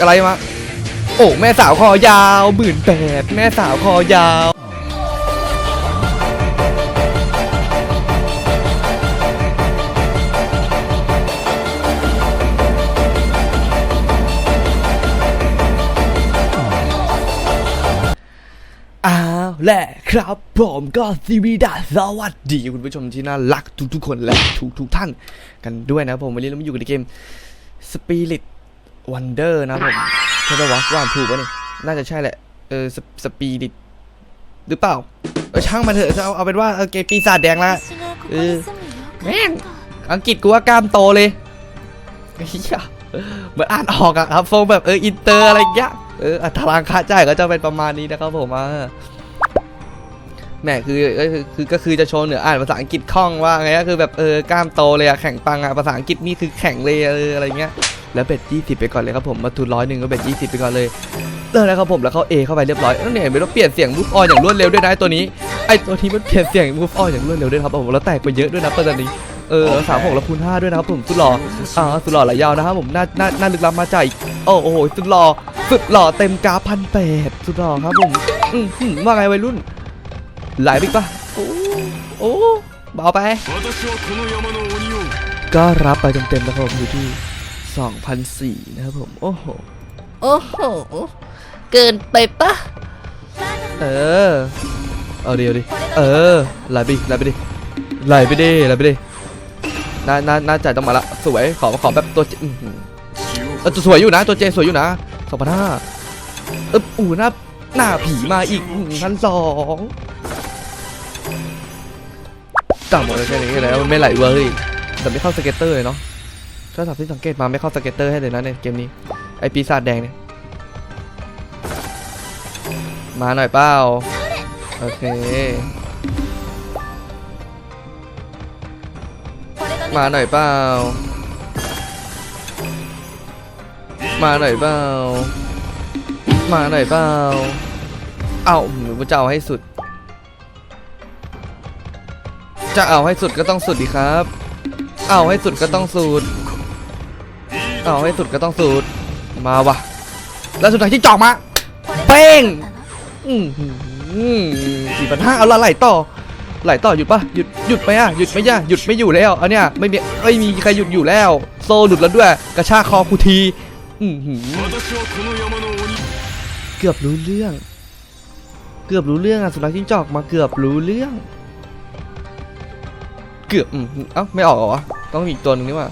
อะไรมาโอ้แม่สาวคอยาวหมื่นแปดแม่สาวคอยาวอ้าวแหละครับผมก็ซีวีดาสวัสดีคุณผู้ชมที่น่ารักทุกๆคนและทุกๆท่านกันด้วยนะผมวันนี้เรามาอยู่กันในเกม Spirit Wonder นะผมใช่ปะวะว่านถูกปะนี่น่าจะใช่แหละ เออสปีริตหรือเปล่า เออช่างมันเถอะเอาเอาเป็นว่าเออเกปีศาจแดงละเออแม่งอังกฤษกูว่ากล้ามโตเลยเฮียเหมือนอ่านออกอะครับโฟงแบบเอออินเตอร์อะไรเงี้ยเอออัตรางค่าจ่ายก็จะเป็นประมาณนี้นะครับผมอะแหมคือเออคือก็คือจะโชว์เหนืออ่านภาษาอังกฤษคล่องว่าไงก็คือแบบเออกล้ามโตเลยอะแข่งปังอะภาษาอังกฤษนี่คือแข่งเลยอะไรเงี้ย แล้วเบ็ด20 ไปก่อนเลยครับผมมาทุนร้อยหนึ่งก็เบ็ด20 ไปก่อนเลยเลิกแล้วครับผมแล้วเขา A เข้าไปเรียบร้อยนั่เนี่ยไม่ต้องเปลี่ยนเสียงมูฟออนอย่างรวดเร็วด้วยนะตัวนี้ไอตัวนี้มันเปลี่ยนเสียงมูฟออนอย่างรวดเร็วด้วยครับผมแล้วแตกไปเยอะด้วยนะประเด็นนี้เออสามหกแล้วคูณห้าด้วยนะครับผมสุดหล่ออ่าสุดหล่อหลายยาวนะครับผมน่าน่าน่าลึกล้ำมาจ่ายโอ้โหสุดหล่อสุดหล่อเต็มกราพันแปดสุดหล่อครับผมอืมว่าไงวัยรุ่นหลายไปปะโอ้โอ้เบาไป ก็รับไปเต็มๆแล้วครับอยู่ที่ 2,004นะครับผม โอ้โห โอ้โห เกินไปปะเออ เอาดิเอาดิเออไหลไปดิไหลไปดิไหลไปดิไหลไปดิน่าน่าน่าจะต้องมาละ สวย ขอขอแบบตัวจอื้อหือ気をเออสวยอยู่นะ ตัวเจสวยอยู่นะสองพันห้าเอออูหน้าหน้าผีมาอีกพันสองต่ำหมดเลยแค่นี้แล้วมันไม่ไหลเวอร์อีกแต่ไม่เข้าสเก็ตเตอร์เลยเนาะ ถ้าสับที่สังเกตมาไม่เข้าสเก็ตเตอร์ให้เลยนะในเกมนี้ ไอปีศาจแดงเนี่ย มาหน่อยเปล่าโอเค มาหน่อยเปล่ามาหน่อยเปล่า มาหน่อยเปล่า เอาหนูจะเอาให้สุด จะเอาให้สุดก็ต้องสุดดีครับ เอาให้สุดก็ต้องสุด เอาให้สุดก็ต้องสุด มาวะแล้วสุดท้ายที่จอกมา เป้งสี่พันห้าเอาละไหลต่อ ไหลต่อหยุดปะหยุดหยุดไหมอะหยุดไหมย่ะหยุดไม่อยู่แล้วอันเนี้ยไม่มีไม่มีใครหยุดอยู่แล้ว โซหลุดแล้วด้วย กระชากคอคูทีเกือบรู้เรื่อง เกือบรู้เรื่องอะสุนัขจิ้งจอกมาเกือบรู้เรื่อง เกือบอ้าไม่ออกเหรอต้องมีอีกตัวนึงนี่ว่า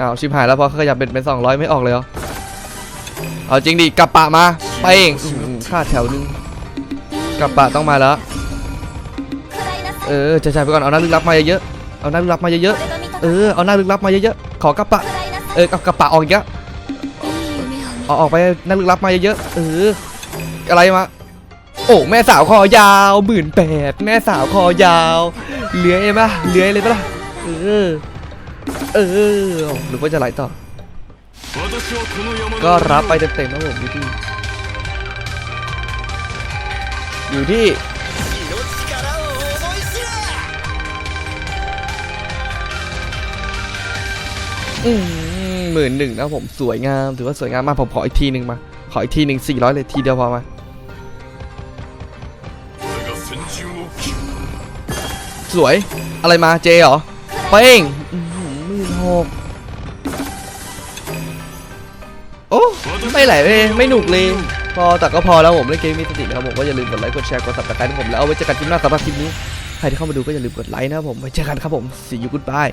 อ้าวชิบหายแล้วพอขยับเป็นเป็นสองร้อยไม่ออกเลยเหรอเอาจริงดิกลับปะมาไปเองอื้อหือค่าแถวนึงกลับปะต้องมาแล้วเออจะจ่ายไปก่อนเอาหน้าลึกลับมาเยอะๆเอาหน้าลึกลับมาเยอะๆเออเอาหน้าลึกลับมาเยอะๆขอกระปะเออเอากระปะออกอีกแล้วเอาออกไปหน้าลึกลับมาเยอะๆเอออะไรมาโอ้แม่สาวคอยาวหมื่นแปดแม่สาวคอยาวเลื้อยปะเลื้อยเลยปะล่ะเออ เออหรือว่าจะไหลต่อ ก็รับไปเต็มๆนะผมอยู่ที่อยู่ที่หมื่นหนึ่งนะผมสวยงาม ถือว่าสวยงามมากผมขออีกทีหนึ่งมา ขออีกทีหนึ่งสี่ร้อยเลยทีเดียวพอมาสวยอะไรมาเจเหรอเป้ง โอ้ไม่ไหลเลยไม่หนุกเลย พอแต่ก็พอแล้วผมเล่นเกมมีสตินะครับผมก็อย่าลืมกดไลค์กดแชร์กดซับสไครต์ผมแล้วเอาไว้เจอกันคลิปหน้าสำหรับคลิปนี้ ใครที่เข้ามาดูก็อย่าลืมกดไลค์นะครับผมไว้เจอกันครับผม see you goodbye